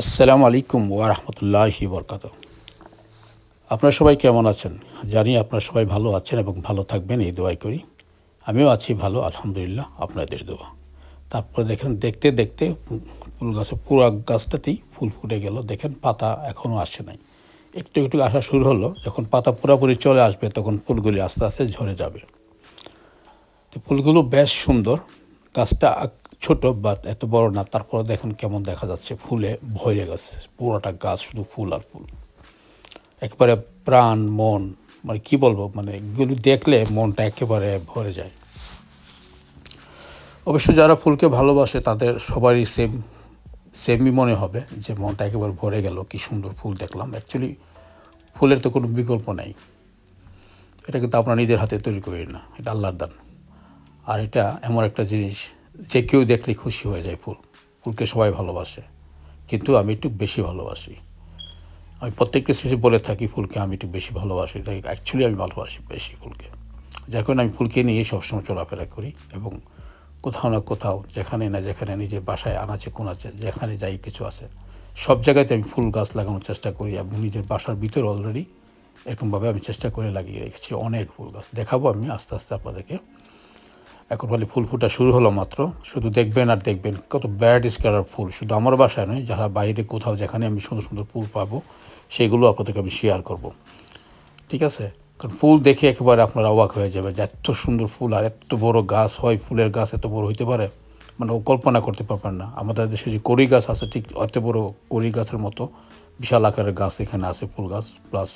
আসসালামু আলাইকুম ওয়ারহমতুল্লাহি বরকাত আপনারা সবাই কেমন আছেন? জানি আপনারা সবাই ভালো আছেন এবং ভালো থাকবেন, এই দোয়াই করি। আমিও আছি ভালো, আলহামদুলিল্লাহ, আপনাদের দোয়া। তারপরে দেখেন, দেখতে দেখতে ফুল গাছে, পুরো গাছটাতেই ফুল ফুটে গেল। দেখেন, পাতা এখনও আসে নাই। একটু একটু আসা শুরু হলো, যখন পাতা পুরোপুরি চলে আসবে, তখন ফুলগুলি আস্তে আস্তে ঝরে যাবে। তো ফুলগুলো বেশ সুন্দর। গাছটা ছোট বাট এত বড় না। তারপরে দেখুন কেমন দেখা যাচ্ছে। ফুলে ভরে গেছে। পুরোটা গাছ শুধু ফুল আর ফুল। একেবারে প্রাণ, মন মানে কি বলব মানে এগুলো দেখলে মনটা একেবারে ভরে যায়। অবশ্য যারা ফুলকে ভালোবাসে, তাদের সবারই সেম সেমই মনে হবে যে মনটা একেবারে ভরে গেল। কি সুন্দর ফুল দেখলাম। অ্যাকচুয়ালি ফুলের তো কোনো বিকল্প নাই। এটা কিন্তু আপনার নিজের হাতে তৈরি করি না। এটা আল্লাহর দান। আর এটা এমন একটা জিনিস যে কেউ দেখলে খুশি হয়ে যায় ফুল। ফুলকে সবাই ভালোবাসে। কিন্তু আমি একটু বেশি ভালোবাসি। আমি প্রত্যেকটা শেষে বলে থাকি ফুলকে আমি একটু বেশি ভালোবাসি। তাই অ্যাকচুয়ালি আমি ভালোবাসি বেশি ফুলকে। যার কারণে আমি ফুলকে নিয়ে সবসময় চলাফেরা করি এবং কোথাও না কোথাও, যেখানে না যেখানে নিজের বাসায় আনাচে আছে যেখানে যাই কিছু আছে, সব জায়গাতে আমি ফুল গাছ লাগানোর চেষ্টা করি এবং নিজের বাসার ভিতরে অলরেডি এরকমভাবে আমি চেষ্টা করে লাগিয়ে রেখেছি। অনেক ফুল গাছ। দেখাবো আমি আস্তে আস্তে আপনাদেরকে। এখন বলে ফুল ফুটা শুরু হলো মাত্র। শুধু দেখবেন আর দেখবেন কত ভ্যারাইটিস কালার ফুল। শুধু আমার বাসায় নয়, যারা বাইরে কোথাও যেখানে আমি সুন্দর সুন্দর ফুল পাবো, সেগুলো আপনাদেরকে আমি শেয়ার করব। ঠিক আছে? কারণ ফুল দেখে একেবারে আপনারা অবাক হয়ে যাবে যে এত সুন্দর ফুল আর এত বড় গাছ হয়, ফুলের গাছ এত বড় হইতে পারে। মানে ও কল্পনা করতে পারবেন না। আমাদের দেশে যে কড়ি গাছ আছে, ঠিক অত বড় কড়ি গাছের মতো, বিশাল আকারের গাছ এখানে আছে, ফুল গাছ প্লাস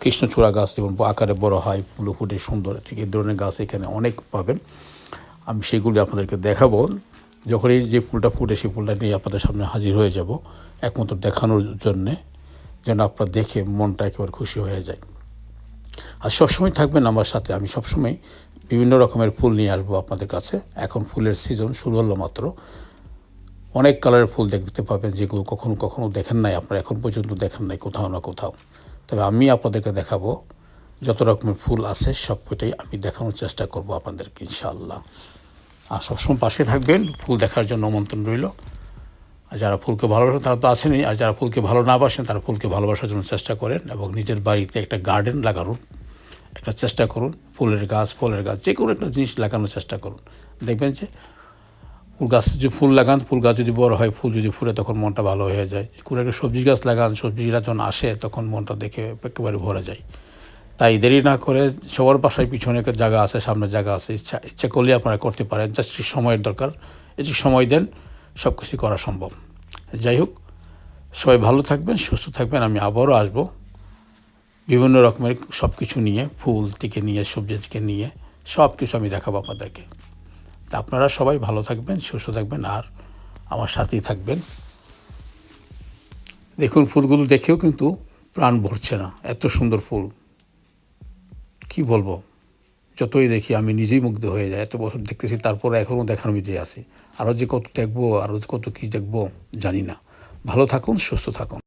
কৃষ্ণচূড়া গাছ যেমন আকারে বড় হয়, ফুল ফুটে সুন্দর। ঠিক এই ধরনের গাছ এখানে অনেক পাবেন। আমি সেগুলি আপনাদেরকে দেখাবো। যখনই যে ফুলটা ফুটে, সেই ফুলটা নিয়ে আপনাদের সামনে হাজির হয়ে যাব একমাত্র দেখানোর জন্যে, যেন আপনার দেখে মনটা একেবারে খুশি হয়ে যায়। আর সবসময় থাকবেন আমার সাথে। আমি সবসময় বিভিন্ন রকমের ফুল নিয়ে আসব আপনাদের কাছে। এখন ফুলের সিজন শুরু হলো মাত্র। অনেক কালারের ফুল দেখতে পাবেন, যেগুলো কখনো কখনো দেখেন নাই। আপনারা এখন পর্যন্ত দেখেন নাই কোথাও না কোথাও। তবে আমি আপনাদেরকে দেখাবো যত রকমের ফুল আছে সব কটাই আমি দেখানোর চেষ্টা করব আপনাদেরকে, ইনশাআল্লাহ। আর সবসময় পাশে থাকবেন, ফুল দেখার জন্য আমন্ত্রণ রইল। আর যারা ফুলকে ভালোবাসেন, তারা তো আসেনি। আর যারা ফুলকে ভালো না বাসেন, তারা ফুলকে ভালোবাসার জন্য চেষ্টা করেন এবং নিজের বাড়িতে একটা গার্ডেন লাগানোর একটা চেষ্টা করুন। ফুলের গাছ, ফলের গাছ যে কোনো একটা জিনিস লাগানোর চেষ্টা করুন। দেখবেন যে গাছ যদি ফুল লাগান, ফুল গাছ যদি বড় হয়, ফুল যদি ফুলে তখন মনটা ভালো হয়ে যায়। কোনো একটা সবজি গাছ লাগান, সবজিরা যখন আসে, তখন মনটা দেখে একেবারে ভরে যায়। তাই দেরি না করে সবার বাসায় পিছনে একটা জায়গা আছে সামনের জায়গা আছে। ইচ্ছা ইচ্ছা করলে আপনারা করতে পারেন। জাস্ট সময়ের দরকার। একটু সময় দেন সব কিছু করা সম্ভব। যাই হোক, সবাই ভালো থাকবেন, সুস্থ থাকবেন। আমি আবারও আসব বিভিন্ন রকমের সব কিছু নিয়ে, ফুল থেকে নিয়ে, সবজি থেকে নিয়ে সব কিছু আমি দেখাবো আপনাদেরকে। আপনারা সবাই ভালো থাকবেন, সুস্থ থাকবেন আর আমার সাথেই থাকবেন। দেখুন, ফুলগুলো দেখেও কিন্তু প্রাণ ভরছে না, এত সুন্দর ফুল। কি বলব? যতই দেখি আমি নিজেই মুগ্ধ হয়ে যাই, এত বছর দেখতেছি, তারপরে এখনও দেখার মিজে আছি। আরও যে কত দেখব আরও যে কত কী দেখব, জানি না। ভালো থাকুন, সুস্থ থাকুন।